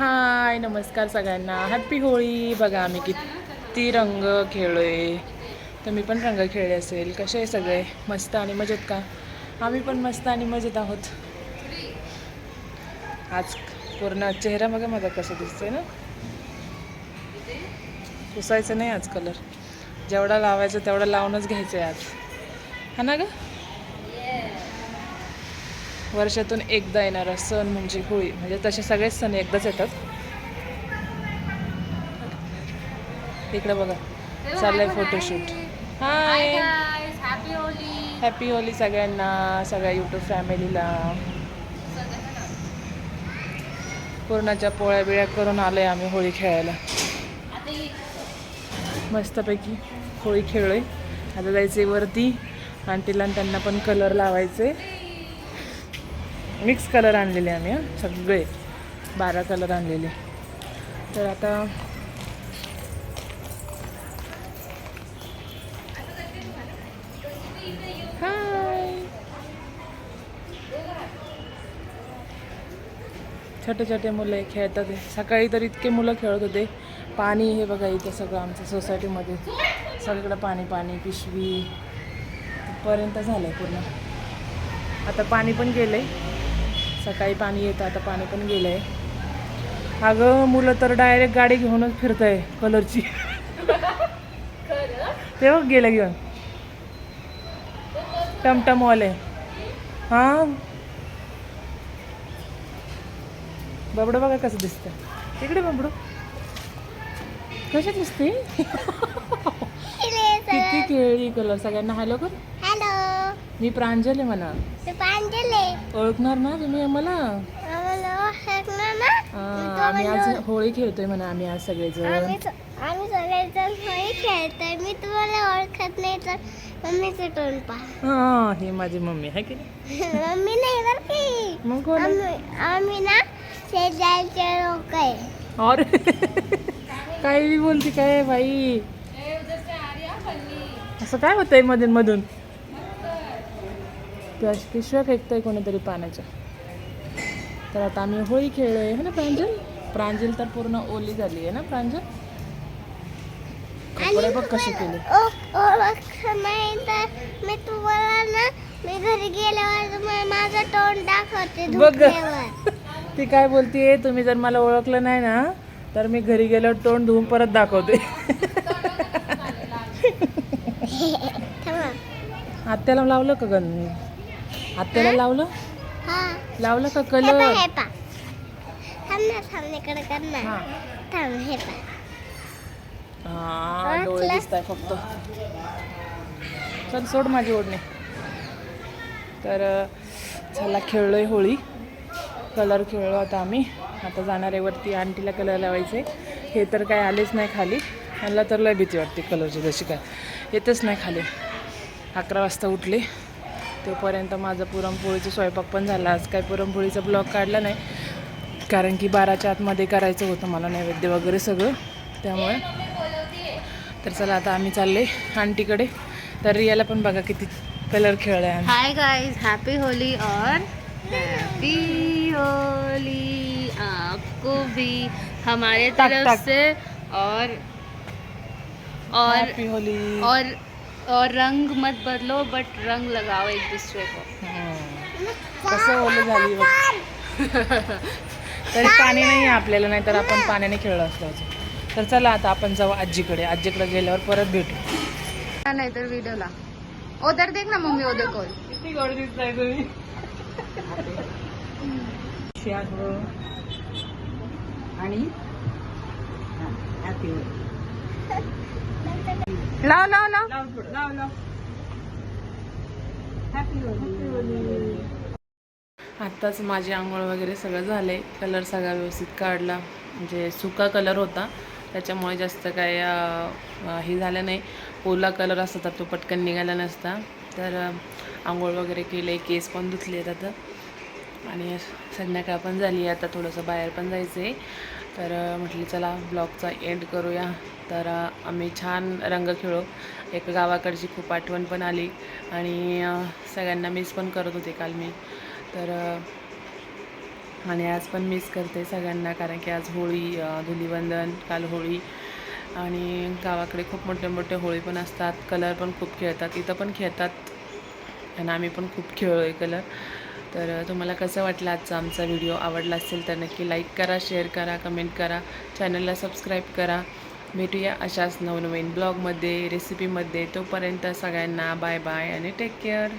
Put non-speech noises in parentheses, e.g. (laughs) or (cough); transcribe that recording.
हाय नमस्कार सगळ्यांना. हॅप्पी होळी. बघा आम्ही किती रंग खेळलोय. तुम्ही पण रंग खेळले असेल. कसे आहे सगळे? मस्त आणि मजेत का? आम्ही पण मस्त आणि मजेत आहोत. आज पूर्ण चेहरा बघा माझा कसा दिसतोय ना? पुसायचं नाही आज कलर जेवढा लावायचा तेवढा लावूनच घ्यायचं आहे आज. हा ना गं? वर्षातून एकदा येणारा सण म्हणजे होळी. म्हणजे तसे सगळेच सण एकदाच येतात. इकडे बघा. चाललंय फोटोशूट हाय हॅपी होली सगळ्यांना सगळ्या यूट्यूब फॅमिलीला पूर्णाच्या पोळ्या बिळ्या करून आलोय आम्ही होळी खेळायला. मस्तपैकी होळी खेळलोय. आता जायचे वरती. आंटीला आणि त्यांना पण कलर लावायचे मिक्स कलर आणलेले आम्ही हां. सगळे बारा कलर आणलेले. तर आता हाय. छोटे छोटे मुलं खेळतात आहे. सकाळी तर इतके मुलं खेळत होते. पाणी हे बघा इथं सगळं आमच्या सोसायटीमध्ये सगळीकडं पाणी पाणी पिशवी. पर्यंत झालं आहे पूर्ण. आता पाणी पण गेलं आहे सकाळी पाणी येतं आता पाणी पण गेलं आहे अगं मुलं तर डायरेक्ट गाडी घेऊनच फिरत आहे कलरची. ते बघ गेलं घेऊन. टमटमवाले हां? बबडं बघा कसं दिसतं इकडे बबडू. कशा दिसते? (laughs) किती खेळली कलर सगळ्यांना हॅलो कर. हॅलो मी प्रांजल आहे म्हणा ओळखणार ना तुम्ही मला आम्हाला ओळखणार ना? हा, आम्ही आज होळी खेळतोय म्हणा आम्ही आज सगळेजण. आम्ही सगळेजण होळी खेळतोय. मी तुम्हाला ओळखत नाही तर मम्मीचं तोंड पहा. हा ही माझी मम्मी आहे की नाही? (laughs) मम्मी नाही बरं की मग कोण? आम्ही ना शेजारचे लोक आहे. और काही बी बोलते काय बाई? असं काय होतंय मधून मधून? त्या पिशव्या फेकतोय कोणीतरी पाण्याच्या. तर आता आम्ही होळी खेळलोय है ना प्रांजल? प्रांजल तर पूर्ण ओली झाली आहे ना प्रांजल? कपडे बघ कसे केले. मी तुम्हाला ना मी घरी गेल्यावर माझं तोंड दाखवते बघ. ती काय बोलतीये तुम्ही जर मला ओळखलं नाही ना तर मी घरी गेल्यावर तोंड धुवून परत दाखवते. (laughs) आत्याला लावलं का गण आत्याला लावलं? हा. लावलं का कलर? हे पा थांब ना थांबण्याकडे कर ना. हा. थांब हे पा हा डोळे ओळखलं? दिसत आहे फक्त. चल सोड माझी ओढणी. तर अं, चला खेळलोय होळी. कलर खेळलो आता आम्ही. आता जाणार आहे वरती. आंटीला कलर लावायचे हे तर काय आलेच नाही खाली. ह्याला तर लय भीती वाटते कलरची. जशी काय येतच नाही खाली. अकरा वाजता उठले. तोपर्यंत माझा पुरणपोळीचा स्वयंपाक पण झाला. आज काय पुरणपोळीचा ब्लॉग काढला नाही. कारण की बाराच्या आतमध्ये करायचं होतं मला नैवेद्य वगैरे सगळं. त्यामुळे तर चला आता आम्ही चालले आंटीकडे. तर रियाला पण बघा किती कलर आम्ही. हाय गाइस हैप्पी होली और हैप्पी होली आपको भी हमारे तरफ। से और और हॅपी होली और और रंग मत बदलो बट रंग लगाओ एक दूसरे को. कसं ओलं झाली बघ. (laughs) तरी पाणी नाही आहे आपल्याला नाही तर आपण पाण्याने खेळलो असलो तर चला आता आपण जाऊ आजीकडे. आजीकडे गेल्यावर परत भेटू. नहीं तो वीडियो ला उधर देख ना मम्मी उधर को किती गोड दिसताय तुम्ही. आणि हॅपी लाव लाव लाव. हॅपी होली आत्ताच माझी आंघोळ वगैरे सगळं झाले कलर सगळा व्यवस्थित काढला. म्हणजे सुका कलर होता. त्याच्यामुळे जास्त काय हे झालं नाही. ओला कलर असता तर तो पटकन निघाला नसता. तर आंघोळ वगैरे केले केस पण धुतलेत आता. आणि संध्याकाळ पण झाली आता थोडंसं बाहेर पण जायचं आहे तर म्हटलं चला ब्लॉगचा एंड करूया. तर आम्ही छान रंग खेळू. एक गावाकडची खूप आठवण पण आली. आणि सगळ्यांना मिस पण करत होते काल मी. तर आणि आज पण मिस करते सगळ्यांना कारण की आज होळी धुलीवंदन काल होळी. आणि गावाकडे खूप मोठे मोठे होळी पण असतात कलर पण खूप खेळतात. इथं पण खेळतात. आणि आम्ही पण खूप खेळलो आहे कलर. तर तुम्हाला कसं वाटलं आजचा आमचा व्हिडिओ? आवडला असेल तर नक्की लाईक करा शेअर करा कमेंट करा. चॅनलला सबस्क्राईब करा. भेटूया अशाच नवनवीन ब्लॉगमध्ये रेसिपीमध्ये. तोपर्यंत सगळ्यांना बाय बाय आणि टेक केअर